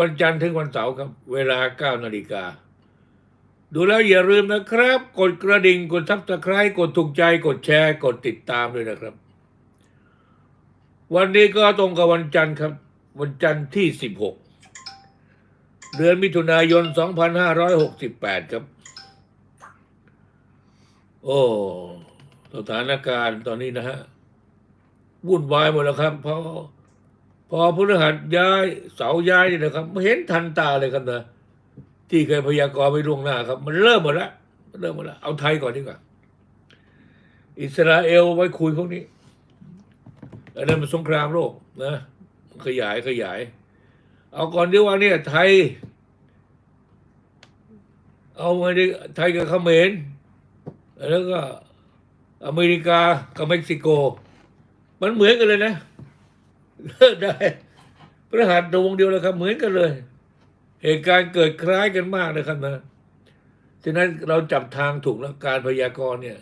วันจันทร์ถึงวันเสาร์ครับ เวลาเก้านาฬิกา ดูแล้วอย่าลืมนะครับ กดกระดิ่ง กดทับตะไคร้กดถูกใจ กดแชร์ กดติดตามด้วยนะครับ วันนี้ก็ตรงกับวันจันทร์ครับ วันจันทร์ที่สิบหกเดือนมิถุนายนสองพันห้าร้อยหกสิบแปดครับ โอ้สถานการณ์ตอนนี้นะฮะวุ่นวายหมดแล้วครับ เพราะ พอพฤหัสย้ายเสาย้ายนี่นะครับไม่เห็นทันตาเลยครับนะที่เคยพยากรณ์ไว้ล่วงหน้าครับ มันเริ่มหมดแล้วมันเริ่มหมดแล้วเอาไทยก่อนดีกว่า อิสราเอลไว้คุยพวกนี้อันนั้นมันสงครามโลกนะขยายขยาย เอาก่อนดีว่าเนี่ยไทย เอามาดิไทยกับเขมรแล้วก็อเมริกากับเม็กซิโก มันเหมือนกันเลยนะ เลิกได้พระหัสดวงเดียวเลยครับ เหมือนกันเลย เหตุการณ์เกิดคล้ายกันมากนะครับนะฉะนั้นเราจับทางถูกแล้วการพยากรณ์เนี่ย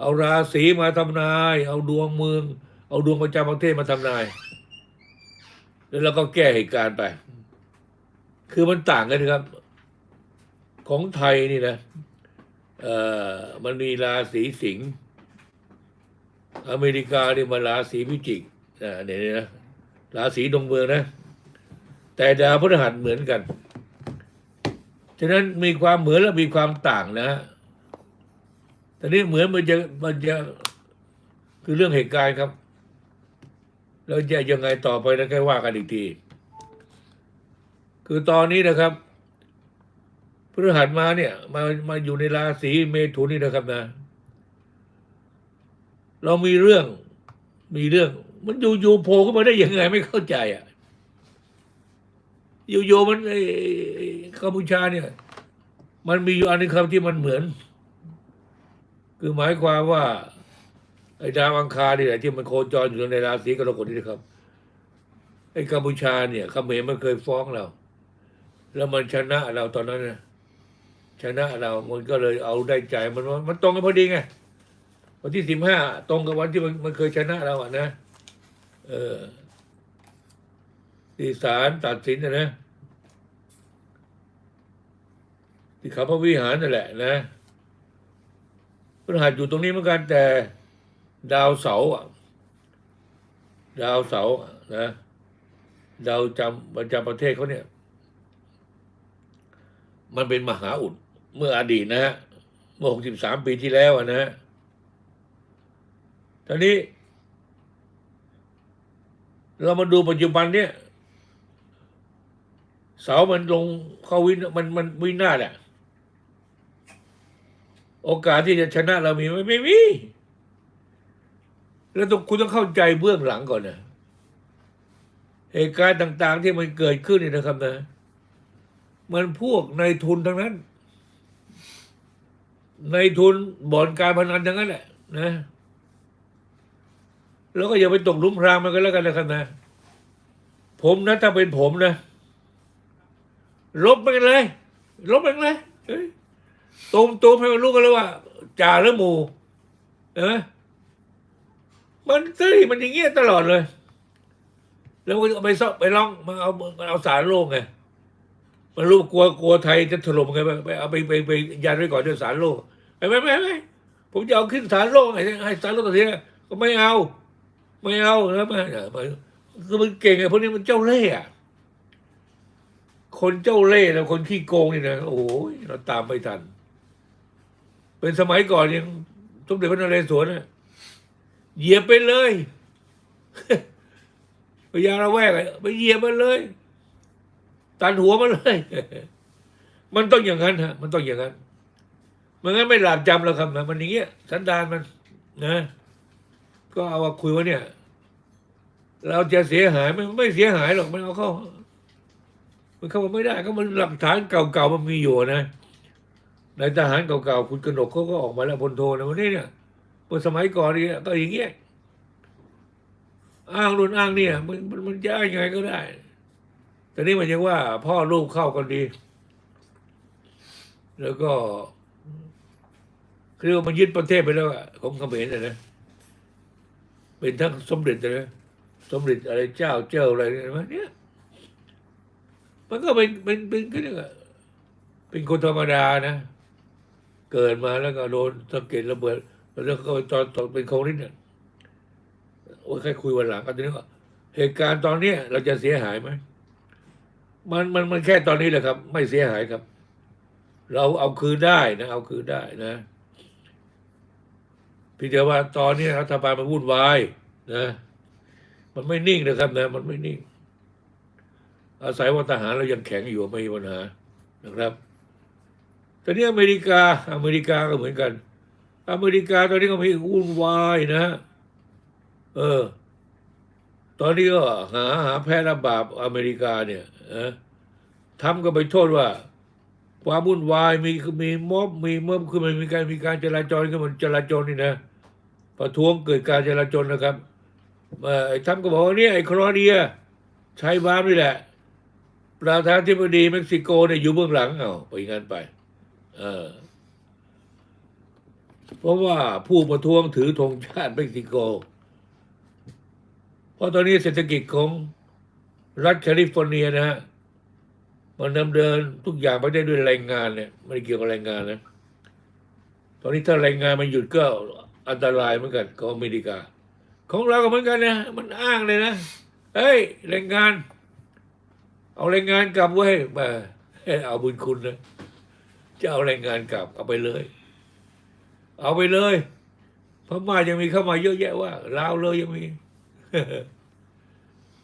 เอาราศีมาทำนาย เอาดวงเมือง เอาดวงประจำประเทศมาทำนาย แล้วเราก็แก้เหตุการณ์ไป คือมันต่างกันนะครับ ของไทยนี่นะเอ่อมันมีราศีสิงห์อเมริกาเนี่ยมาราศีพิจิก เนี่ยนะราศีดวงเมืองนะ แต่ดาวพฤหัสเหมือนกัน ฉะนั้นมีความเหมือนและมีความต่างนะแต่นี้เหมือนมันจะมันจะคือเรื่องเหตุการณ์ครับ แล้วจะยังไงต่อไปนะแค่ว่ากันอีกที คือตอนนี้นะครับพฤหัสมาเนี่ยมามาอยู่ในราศีเมถุนนี่นะครับนะ เรามีเรื่องมีเรื่อง มันอยู่อยู่โผล่ขึ้นมาได้ยังไงไม่เข้าใจอะ อยู่โยมันไอ้กัมพูชาเนี่ย มันมีอยู่อันหนึงครับที่มันเหมือน คือหมายความว่า ไอ้ดาวอังคารนี่แหละที่มันโคจรอยู่ในราศีกรกฎนี่นะครับไอ้กัมพูชาเนี่ยเขมรมันเคยฟ้องเรา แล้วมันชนะเราตอนนั้นนะชนะเรา มันก็เลยเอาได้ใจมันมันตรงกันพอดีไงวันที่สิบห้าตรงกับวันที่มันมันเคยชนะเราอะนะ เออที่ศาลตัดสินนะนะที่เขาพระวิหารนั่นแหละนะพฤหัสอยู่ตรงนี้เหมือนกันแต่ดาวเสาร์อะดาวเสานะดาวจำประจำประเทศเขาเนี่ย มันเป็นมหาอุดเมื่ออดีตนะฮะเมื่อหกสิบสามปีที่แล้วนะฮะตอนนี้ เรามาดูปัจจุบันเนี่ย เสามันลงเข้าวินมันมันวินาศอะโอกาสที่จะชนะเรามีไหมไม่มีแล้วต้องคุณต้องเข้าใจเบื้องหลังก่อนนะเหตุการณ์ต่าง ๆ ที่มันเกิดขึ้นนี่นะครับนะ มันพวกในทุนทั้งนั้น ในทุนบ่อนการพนันทั้งนั้นแหละนะ แล้วก็อย่าไปตกลุมพรางมันก็แล้วกันนะครับนะ ผมนะถ้าเป็นผมนะ ลบไปกันเลย ลบไปกันเลยเฮ้ยตูมตูมให้มันรู้กันเลยว่าจ่าหรือหมูเออมันเฮ้ยมันอย่างเงี้ยตลอดเลย แล้วมันเอาไปซ่อไปร้องมันเอามันเอาสารโลกไงมันรู้กลัวกลัวไทยจะถล่มไงไปเอาไปไปไปยันไว้ก่อนด้วยสารโลกไปไม่ไม่ไม่ผมจะเอาขึ้นสารโลกให้ให้สารโลกตัดสินก็ไม่เอา ไม่เอาแล้วไม่ไม่คือมันเก่งไงพวกนี้มันเจ้าเล่ห์อะคนเจ้าเล่ห์นะคนขี้โกงนี่นะโอ้โหเราตามไม่ทัน เป็นสมัยก่อนยังสมเด็จพระนเรศวรน่ะเหยียบไปเลยพญาละแวกไปเหยียบมันเลย ตันหัวมันเลย มันต้องอย่างนั้นฮะ มันต้องอย่างนั้นมันงั้นไม่หลาบจำแล้วครับนะมันอย่างเงี้ยสันดานมันนะ ก็เอามาคุยว่าเนี่ย เราจะเสียหายไม่ไม่เสียหายหรอกมันเอาเข้า มันเข้ามาไม่ได้ก็มันหลักฐานเก่าๆมันมีอยู่นะในทหารเก่าๆคุณกนกเขาก็ออกมาแล้วพลโทนะวันนี้เนี่ยเมื่อสมัยก่อนนี่ก็อย่างเงี้ยอ้างนู่นอ้างเนี่ย มันมันมันจะอ้างยังไงก็ได้ แต่นี่มันยังว่า พ่อลูกเข้ากันดี แล้วก็คือมันยึดประเทศไปแล้วอะของเขมรน่ะนะ เป็นทั้งสมเด็จเลยนะสมเด็จอะไรเจ้าเจ้าอะไรเนี่ยเห็นไหมเนี่ยมันก็เป็นเป็นเป็นก็เรียกเป็นคนธรรมดานะ เกิดมาแล้วก็โดนสะเก็ดระเบิดแล้วก็ตอนตอนเป็นโควิดเนี่ยโอ้ยแค่คุยวันหลังก็จะนึกว่าเหตุการณ์ตอนเนี้ยเราจะเสียหายไหมมันมันมันแค่ตอนนี้แหละครับ ไม่เสียหายครับ เราเอาคืนได้นะ เอาคืนได้นะ เพี่แต่ว่าตอนนี้รัฐบาลมันวุ่นวายนะมันไม่นิ่งนะครับนะ มันไม่นิ่ง อาศัยว่าทหารเรายังแข็งอยู่ไม่มีปัญหานะครับตอนนี้อเมริกา อเมริกาก็เหมือนกัน อเมริกาตอนนี้ก็มีวุ่นวายนะ เออ ตอนนี้ก็หาหาแพร่ระบาดอเมริกาเนี่ยทำก็ไปโทษว่า ความวุ่นวายมีมีม็อบมีม็อบคือมันมีการมีการจราจรก็มันจราจรนี่นะประท้วงเกิดการจราจรนะครับไอ้ทำก็บอกว่าเนี่ยไอ้โคลอเดียใช้บ้านนี่แหละ ประธานาธิบดีเม็กซิโกเนี่ยอยู่เบื้องหลังเอาไปงั้นไป เออ เพราะว่าผู้ประท้วงถือธงชาติเม็กซิโก เพราะตอนนี้เศรษฐกิจของรัฐแคลิฟอร์เนียนะฮะ มันดำเนินทุกอย่างไม่ได้ด้วยแรงงานเนี่ยไม่ได้เกี่ยวกับแรงงานนะตอนนี้ถ้าแรงงานมันหยุดก็อันตรายเหมือนกันของอเมริกา ของเราก็เหมือนกันนะมันอ้างเลยนะเฮ้ยแรงงาน เอาแรงงานกลับไว้ยมาเอาบุญคุณนะจะเอาแรงงานกลับ เอาไปเลย เอาไปเลยพม่ายังมีเข้ามาเยอะแยะว่าลาวเลยยังมี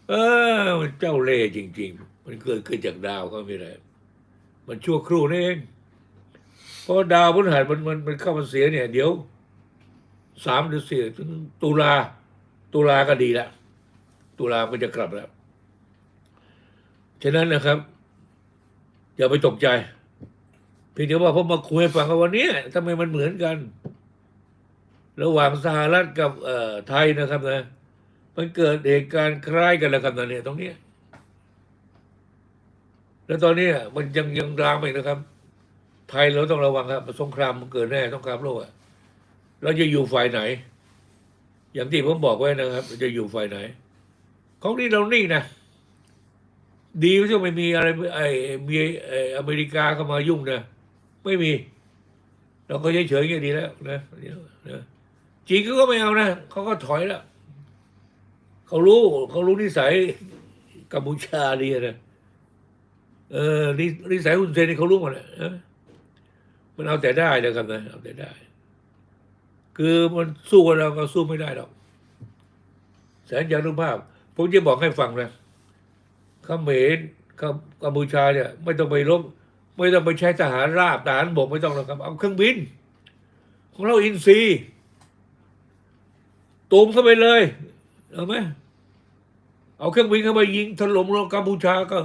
เออเจ้าเล่ห์จริง ๆ มันเกิดขึ้นจากดาวเขาไม่ได้มันชั่วครู่นี่เองเพราะดาวพฤหัสมันมันมันเข้ามาเสียเนี่ย เดี๋ยวสามหรือสี่ถึงตุลาตุลาก็ดีละตุลาก็จะกลับแล้วฉะนั้นนะครับ อย่าไปตกใจเพียงแต่ว่าผมมาคุยฟังว่าวันนี้ทำไมมันเหมือนกัน ระหว่างสหรัฐกับเอ่อไทยนะครับนะมันเกิดเหตุการณ์คล้ายกันแล้วครับตอนนี้ตรงนี้ แล้วตอนนี้มันยังยังลามไปนะครับ ไทยเราต้องระวังครับสงครามมันเกิดแน่สงครามโลกอะเราจะอยู่ฝ่ายไหน อย่างที่ผมบอกไว้นะครับ จะอยู่ฝ่ายไหน ของนี้เรานิ่นะดีไม่ใช่ไม่มีอะไรไอ้มีไอ้อเมริกาเข้ามายุ่งนะไม่มี เราก็เฉยเฉยอย่างนี้แล้วนะนะจีนเขาก็ไม่เอานะเขาก็ถอยแล้วเขารู้เขารู้นิสัยกัมพูชาดีนะ เออนินิสัยฮุนเซนนี่เขารู้หมดนะเออมันเอาแต่ได้นะครับนะเอาแต่ได้ คือมันสู้กับเราก็สู้ไม่ได้หรอกแสนยานุภาพ ผมจะบอกให้ฟังนะเขมรกับกัมพูชาเนี่ย ไม่ต้องไปรบไม่ต้องไปใช้ทหารราบทหารบกไม่ต้องหรอกครับ เอาเครื่องบิน ของเราอินซีตูมเข้าไปเลยเอาไหมเอาเครื่องบินเข้าไปยิงถล่มเรากัมพูชาก็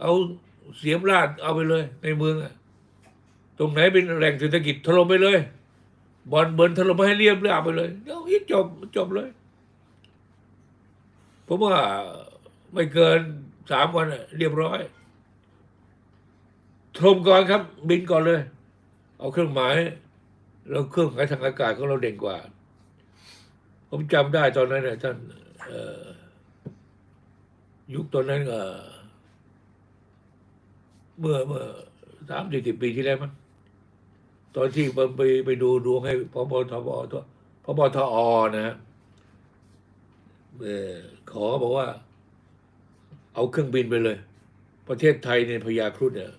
เอาเสียมราดเอาไปเลย ในเมืองตรงไหนเป็นแหล่งเศรษฐกิจถล่มไปเลยบอลเบิร์นถล่มให้เรียบเรียบไปเลยเดี๋ยวจบจบเลยผมว่าไม่เกินสามวันอะเรียบร้อยถล่มก่อนครับ บินก่อนเลย เอาเครื่องหมายแล้วเครื่องหมายทางอากาศของเราเด่นกว่า ผมจำได้ตอนนั้นนี่ยท่านยุคตอนนั้นเอ่อ เมื่อเมื่อสามสี่สิบปีที่แล้วมั้งตอนที่ผมไปไปดูดวงให้พบทบตัวพบทอนะเออขอบอกว่า เอาเครื่องบินไปเลย ประเทศไทยในยพญาครุฑเนี่ย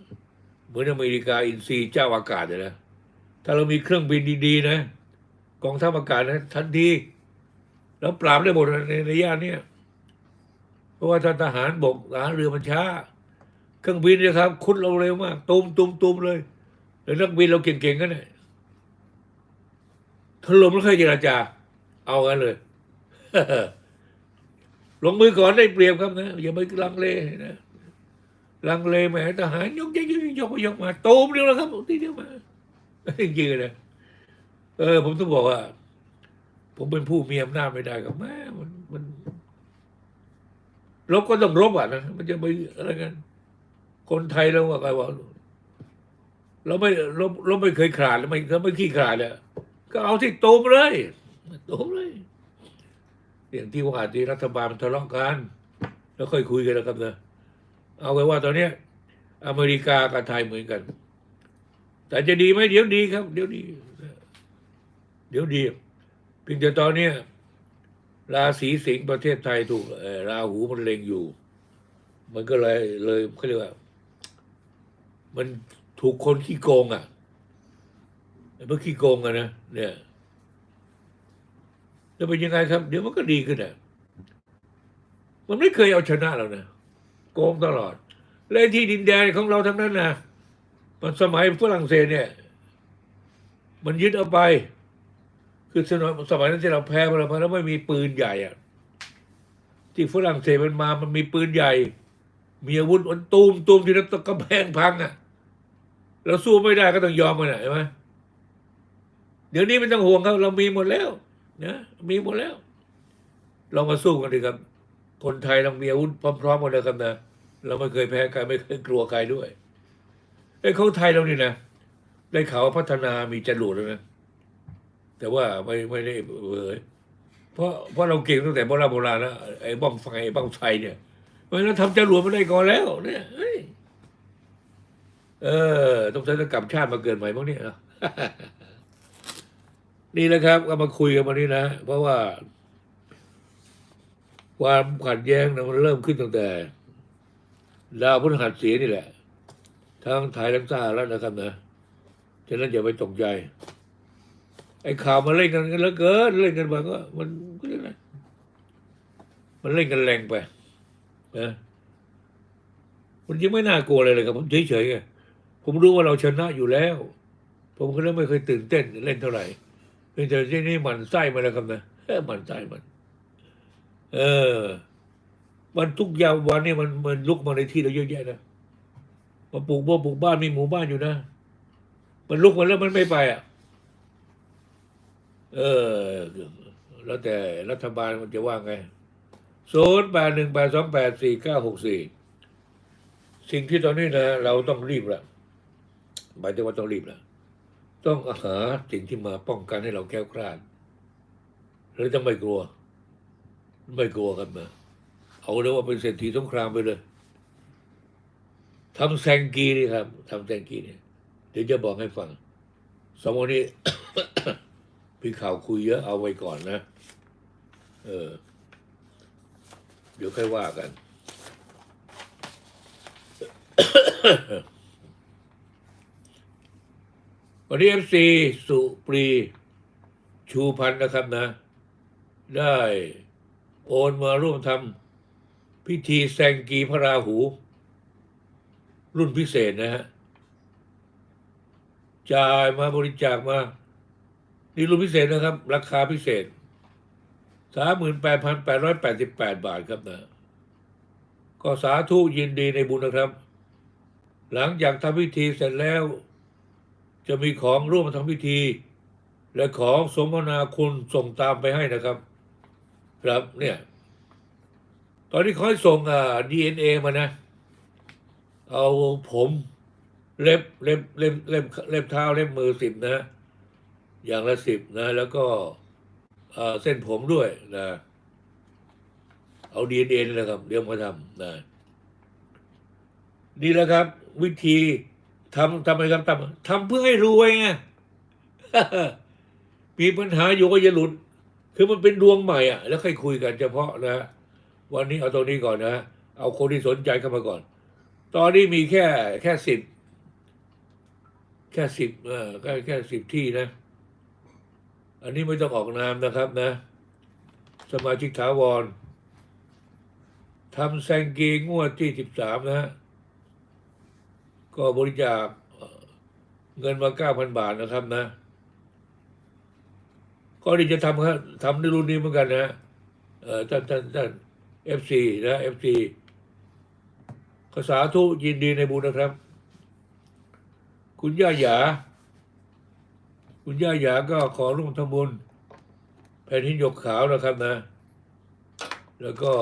เหมือนอเมริกาอินซีเจ้าอากาศเลยนะถ้าเรามีเครื่องบินดีๆนะกองทัพอากาศนะทันทีแล้วปราบได้หมดในระยะเนี้ยเพราะว่าทหารบกทหารเรือมันช้า เครื่องบินเนะครับคุดเราเร็วมากตูมตูมตูมเลยแล้วนักบินเราเก่งๆกันเนี่ยถล่มแล้วค่อยเจรจา เอากันเลยลงมือก่อนได้เปรียบครับนะอย่าไปลังเลนะลังเลแหมทหารยกยกยกยกยกมาตูมเดียวแล้วครับทีเดียวมาจริงๆนะเออ ผมต้องบอกว่า ผมเป็นผู้มีอำนาจไม่ได้กับแม่มันมันรบก็ต้องรบอะนะมันจะไปอะไรกัน คนไทยเราว่าไงว่าเราไม่เรบรบไม่เคยขาดเราไม่เราไม่ขี้ขาดเลยก็เอาที่ตูมเลยตูมเลย อย่างที่ว่าที่รัฐบาลมันทะเลาะกันแล้วค่อยคุยกันแล้วครับเนะเอาไว้ว่าตอนเนี้ย อเมริกากับไทยเหมือนกัน แต่จะดีไหมเดี๋ยวดีครับ เดี๋ยวดี เดี๋ยวดีเพียงแต่ตอนเนี้ยราศีสิงห์ประเทศไทยถูกราหูมันเล็งอยู่ มันก็เลยเลยเขาเรียกว่า มันถูกคนขี้โกงอะไอ้พวกขี้โกงอะนะเนี่ยแล้วเป็นยังไงครับ เดี๋ยวมันก็ดีขึ้นอะมันไม่เคยเอาชนะเรานะโกงตลอดเล่นที่ดินแดนของเราทั้งนั้นนะมันสมัยฝรั่งเศสเนี่ย มันยึดเอาไป คือสมัยสมัยนั้นที่เราแพ้มาแล้แล้วไม่มีปืนใหญ่อะที่ฝรั่งเศสมันมามันมีปืนใหญ่ มีอาวุธมันตูมตูมที่นั่นต้องกำแพงพังอะ เราสู้ไม่ได้ก็ต้องยอมมันอะใช่ไหมเดี๋ยวนี้ไม่ต้องห่วงครับเรามีหมดแล้วนะมีหมดแล้ว เรามาสู้กันดีครับ คนไทยเรามีอาวุธพร้อมๆหมดเลยครับนะเราไม่เคยแพ้ใครไม่เคยกลัวใครด้วยไอ้ของไทยเรานี่นะได้ข่าวพัฒนามีจรวดแล้วนะแต่ว่าไม่ไม่ได้เผยเพราะเพราะเราเก่งตั้งแต่โบราณโบราณแล้วไอ้บ้องไฟไอ้บ้องไฟเนี่ยเพราะฉะนั้นทำจรวดมาได้ก่อนแล้วเนี่ย เออ ต้องใช้ตะกลับชาติมาเกิดใหม่บ้างเนี่ยนี่แหละครับก็มาคุยกันวันนี้นะ เพราะว่า ความขัดแย้งนะมันเริ่มขึ้นตั้งแต่ดาวพฤหัสเสียนี่แหละ ทั้งไทยทั้งสหรัฐนะครับนะฉะนั้นอย่าไปตกใจ ไอ้ข่าวมันเล่นกันกันแล้วเกินเล่นกันไปก็มันก็ยังไงมันเล่นกันแรงไปนะมันยังไม่น่ากลัวเลยเลยครับผมเฉยๆไง ผมรู้ว่าเราชนะอยู่แล้ว ผมก็เลยไม่เคยตื่นเต้นเล่นเท่าไหร่เพียงแต่ที่นี่มันไส้มาแล้วครับนะมันไส้มัน เออ มันทุกยามวันนี่มันมันลุกมาในที่เราเยอะแยะนะมาปลูกบ้านปลูกบ้านมีหมู่บ้านอยู่นะมันลุกมาแล้วมันไม่ไปอะ เออ แล้วแต่รัฐบาลมันจะว่าไงศูนย์แปดหนึ่งแปดสองแปดสี่เก้าหกสี่สิ่งที่ตอนนี้นะเราต้องรีบละ หมายถึงว่าต้องรีบละต้องหาสิ่งที่มาป้องกันให้เราแก้วคลาดหรือจะไม่กลัว ไม่กลัวกันมา เอาเลยว่าเป็นเศรษฐีสงครามไปเลยทำแซงกีนี่ครับทำแซงกีเนี่ยเดี๋ยวจะบอกให้ฟังสองวันนี้พี่ข่าวคุยเยอะเอาไว้ก่อนนะ เออ เดี๋ยวค่อยว่ากัน วันนี้เอฟซีสุปรี ชูพันธ์นะครับนะ ได้โอนมาร่วมทำพิธีแซงกีพระราหู รุ่นพิเศษนะฮะจ่ายมาบริจาคมา นี่รุ่นพิเศษนะครับ ราคาพิเศษสามหมื่นแปดพันแปดร้อยแปดสิบแปดบาทครับนะ ก็สาธุยินดีในบุญนะครับ หลังจากทำพิธีเสร็จแล้ว จะมีของร่วมทำพิธี และของสมนาคุณส่งตามไปให้นะครับ ครับเนี่ย ตอนนี้เขาให้ส่งอ่าดีเอ็นเอมานะ เอาผมเล็บเล็บเล็บเล็บเล็บเท้าเล็บมือสิบนะ อย่างละสิบนะ แล้วก็เส้นผมด้วยนะเอาดีเอ็นเอนะครับ เดี๋ยวมาทำนะนี่แหละครับ วิธี ทำทำไมครับทำทำเพื่อให้รวยไงมีปัญหาอยู่ก็อย่าหลุด คือมันเป็นดวงใหม่อะ แล้วค่อยคุยกันเฉพาะนะวันนี้เอาตรงนี้ก่อนนะเอาคนที่สนใจเข้ามาก่อน ตอนนี้มีแค่แค่สิบแค่สิบเออแค่แค่สิบที่นะ อันนี้ไม่ต้องออกนามนะครับนะ สมาชิกถาวรทำแซงกีงวดที่สิบสามนะฮะ ก็บริจาคเงินมาเก้าพันบาทนะครับนะ ก็ดีจะทำครับทำในรุ่นนี้เหมือนกันนะเออท่านท่านท่านเอฟซีนะเอฟซีขอสาธุยินดีในบุญนะครับ คุณย่าหยา คุณย่าหยาก็ขอร่วมทำบุญแผ่นหินหยกขาวนะครับนะ แล้วก็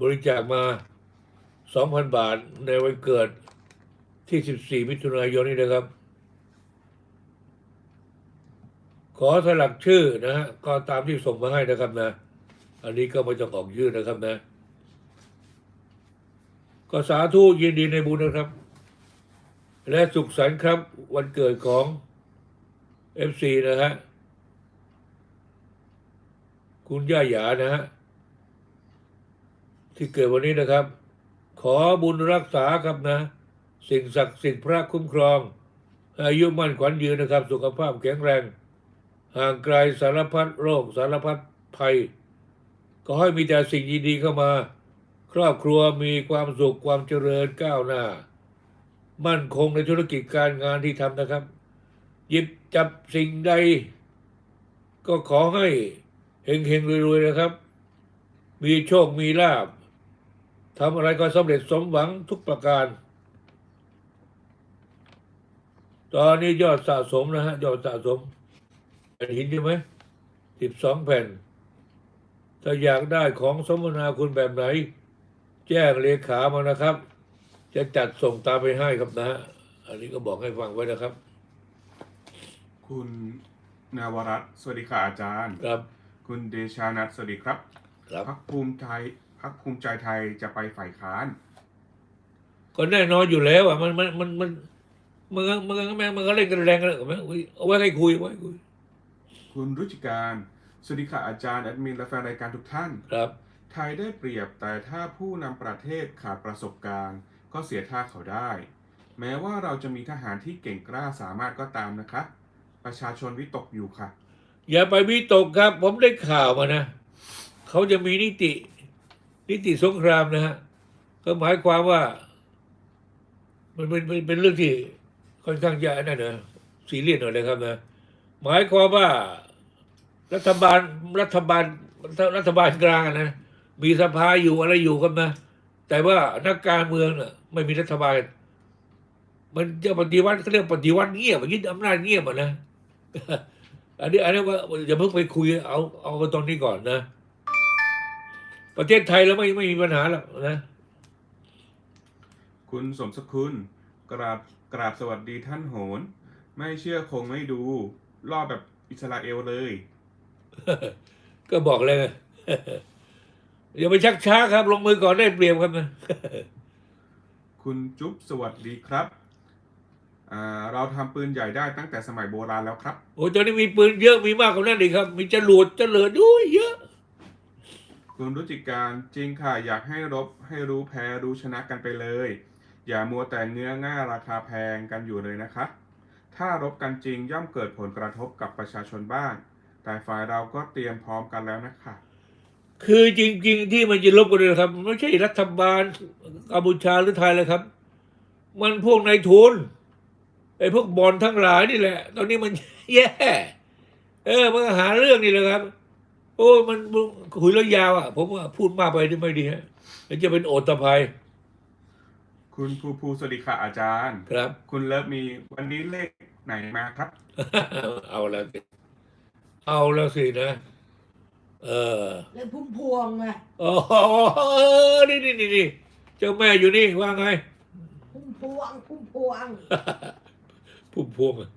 บริจาคมา 2,000 บาทในวันเกิดที่ 14 มิถุนายนนี้นะครับ ขอสลักชื่อนะฮะก็ตามที่ส่งมาให้นะครับนะ อันนี้ก็ไม่ต้องออกชื่อนะครับนะ ก็สาธุยินดีในบุญนะครับ และสุขสันต์ครับวันเกิดของเอฟซีนะฮะคุณย่าหยานะฮะที่เกิดวันนี้นะครับ ขอบุญรักษาครับนะ สิ่งศักดิ์สิทธิ์พระคุ้มครอง อายุมั่นขวัญยืนนะครับ สุขภาพแข็งแรง ห่างไกลสารพัดโรคสารพัดภัย ก็ให้มีแต่สิ่งดีๆเข้ามา ครอบครัวมีความสุขความเจริญก้าวหน้า มั่นคงในธุรกิจการงานที่ทำนะครับ หยิบจับสิ่งใด ก็ขอให้เฮงๆรวยๆนะครับ มีโชคมีลาบ ทำอะไรก็สำเร็จสมหวังทุกประการ ตอนนี้ยอดสะสมนะฮะ ยอดสะสมแผ่นหินใช่ไหมสิบสองแผ่น ถ้าอยากได้ของสมนาคุณแบบไหน แจ้งเลขามานะครับ จะจัดส่งตามไปให้ครับนะฮะ อันนี้ก็บอกให้ฟังไว้นะครับ คุณนาวรัตน์สวัสดีค่ะอาจารย์ ครับ คุณเดชานัทสวัสดีครับครับ พักภูมิใจ พักภูมิใจไทยจะไปฝ่ายค้าน ก็แน่นอนอยู่แล้วอะมันมันมันมันมันก็มันก็แม่งมันก็เล่นกันแรงกันเลยไหมอุ๊ยเอาไว้ให้คุยเอาไว้ให้คุย คุณรุจิการ สวัสดีค่ะอาจารย์แอดมินและแฟนรายการทุกท่าน ครับ ไทยได้เปรียบแต่ถ้าผู้นำประเทศขาดประสบการณ์ ก็เสียท่าเขาได้ แม้ว่าเราจะมีทหารที่เก่งกล้าสามารถก็ตามนะคะ ประชาชนวิตกอยู่ค่ะ อย่าไปวิตกครับ ผมได้ข่าวมานะเขาจะมีนิติ นิติสงครามนะฮะก็หมายความว่า มันเป็นเป็นเรื่องที่ค่อนข้างจะนั่นนะซีเรียสหน่อยนะครับนะหมายความว่ารัฐบาลรัฐบาลรัฐบาลกลางนะมีสภาอยู่อะไรอยู่กันนะแต่ว่านักการเมืองน่ะไม่มีรัฐบาล มันจะปฏิวัติเขาเรียกปฏิวัติเงียบยึดอำนาจเงียบอะนะอันนี้อันนี้ว่าอย่าเพิ่งไปคุยเอาเอากันตรงนี้ก่อนนะ ประเทศไทยแล้วไม่ไม่มีปัญหาหรอกนะ คุณสมสกุลกราบกราบสวัสดีท่านโหน ไม่เชื่อคงไม่ดูรอบแบบอิสราเอลเลย ก็บอกเลยไงอย่าไปชักช้าครับ ลงมือก่อนได้เปรียบครับนะคุณจุ๊บสวัสดีครับอ่าเราทำปืนใหญ่ได้ตั้งแต่สมัยโบราณแล้วครับ โอ้ตอนนี้มีปืนเยอะมีมากกว่านั้นอีกครับ มีจรวดเจริญด้วยเยอะ คุณรุจิการจริงค่ะ อยากให้รบให้รู้แพ้รู้ชนะกันไปเลย อย่ามัวแต่เนื้อง่าราคาแพงกันอยู่เลยนะคะ ถ้ารบกันจริงย่อมเกิดผลกระทบกับประชาชนบ้าง แต่ฝ่ายเราก็เตรียมพร้อมกันแล้วนะคะ คือจริง ๆ ที่มันจะลบกันเลยนะครับมันไม่ใช่รัฐบาลกัมพูชาหรือไทยเลยครับ มันพวกนายทุนไอ้พวกบอลทั้งหลายนี่แหละ ตอนนี้มันแย่ เออ มันหาเรื่องนี่แหละครับ โอ้ยมันมันคุยแล้วยาวอะ ผมว่าพูดมากไปนี่ไม่ดีฮะมันจะเป็นโอตภัย คุณภูภูสวัสดีค่ะอาจารย์ ครับ คุณเลิฟมีวันนี้เลขไหนมาครับ เอาแล้วสิเอาแล้วสินะ เออเลยพุ่มพวงไงโอ้โหนี่นี่นี่นี่เจ้าแม่อยู่นี่ว่าไง พุ่มพวง พุ่มพวง พุ่มพวงอะ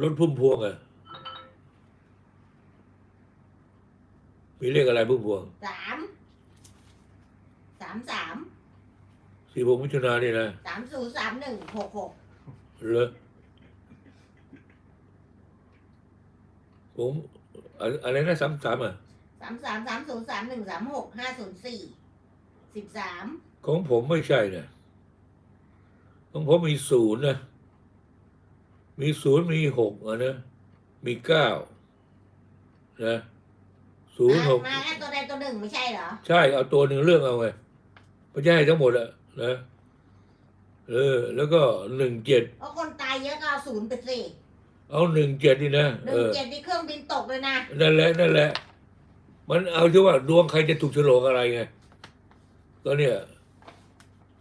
รถพุ่มพวงอะ มีเลขอะไรพุ่มพวงสามสามสามสี่พวงมิถุนานี่นะสามศูนย์สามหนึ่งหกหกเหรอผมอะอะไรนะสามสามอะสามสามสามศูนย์สามหนึ่งสามหกห้าศูนย์สี่สิบสามของผมไม่ใช่นะของผมมีศูนย์นะ มีศูนย์มีหกอะนะ มีเก้านะ ศูนย์หกมาแค่ตัวใดตัวหนึ่งไม่ใช่เหรอ ใช่เอาตัวหนึ่งเรื่องเอาไงไม่ใช่ให้ทั้งหมดอะนะเออ แล้วก็หนึ่งเจ็ดเพราะคนตายเยอะก็เอาศูนย์ไปสิเอาหนึ่งเจ็ดนี่นะหเอนึ่งอเจ็ดที่เครื่องบินตกเลยนะนั่นแหละนั่นแหละ มันเอาที่ว่าดวงใครจะถูกโฉลกอะไรไงก็เนี่ย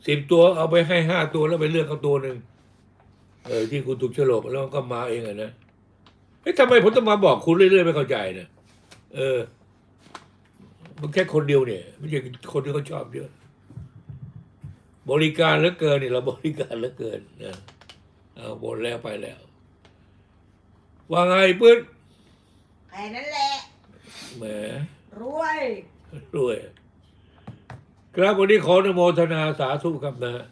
สิบตัวเอาไปให้ห้าตัวแล้วไปเลือกเอาตัวหนึ่งเออที่คุณถูกโฉลกแล้วมันก็มาเองอะนะเฮ้ยทำไมผมต้องมาบอกคุณเรื่อยๆไม่เข้าใจนะเออ มันแค่คนเดียวเนี่ยไม่ใช่คนที่เขาชอบเยอะบริการเหลือเกินนี่เราบริการเหลือเกินนะเอาหมดแล้วไปแล้ว ว่าไงปื้นแค่นั้นแหละแหมรวยรวย ครับวันนี้ขออนุโมทนาสาธุครับนะ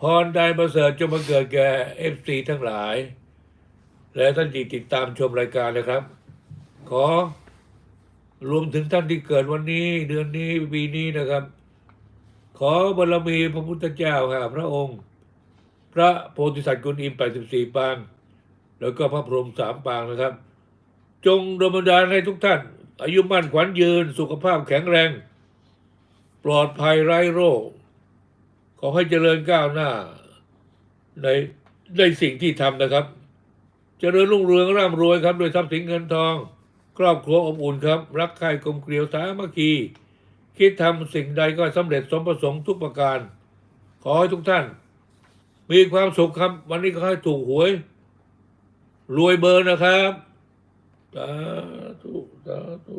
พรใดประเสริฐจงมาเกิดแก่เอฟซีทั้งหลาย และท่านที่ติดตามชมรายการนะครับ ขอ รวมถึงท่านที่เกิดวันนี้ เดือนนี้ปีนี้นะครับ ขอบารมีพระพุทธเจ้าข้าพระองค์ พระโพธิสัตว์กุลอิม 84 ปาง แล้วก็พระพรหมสามปางนะครับ จงดลบันดาลให้ทุกท่าน อายุมั่นขวัญยืนสุขภาพแข็งแรง ปลอดภัยไร้โรค ขอให้เจริญก้าวหน้า ในในสิ่งที่ทำนะครับ เจริญรุ่งเรืองร่ำรวยครับด้วยทรัพย์สินเงินทอง ครอบครัวอบอุ่นครับ รักใคร่กลมเกลียวสามัคคี คิดทำสิ่งใดก็สำเร็จสมประสงค์ทุกประการ ขอให้ทุกท่าน มีความสุขครับ วันนี้ก็ให้ถูกหวย รวยเบอร์นะครับสาธุสาธุ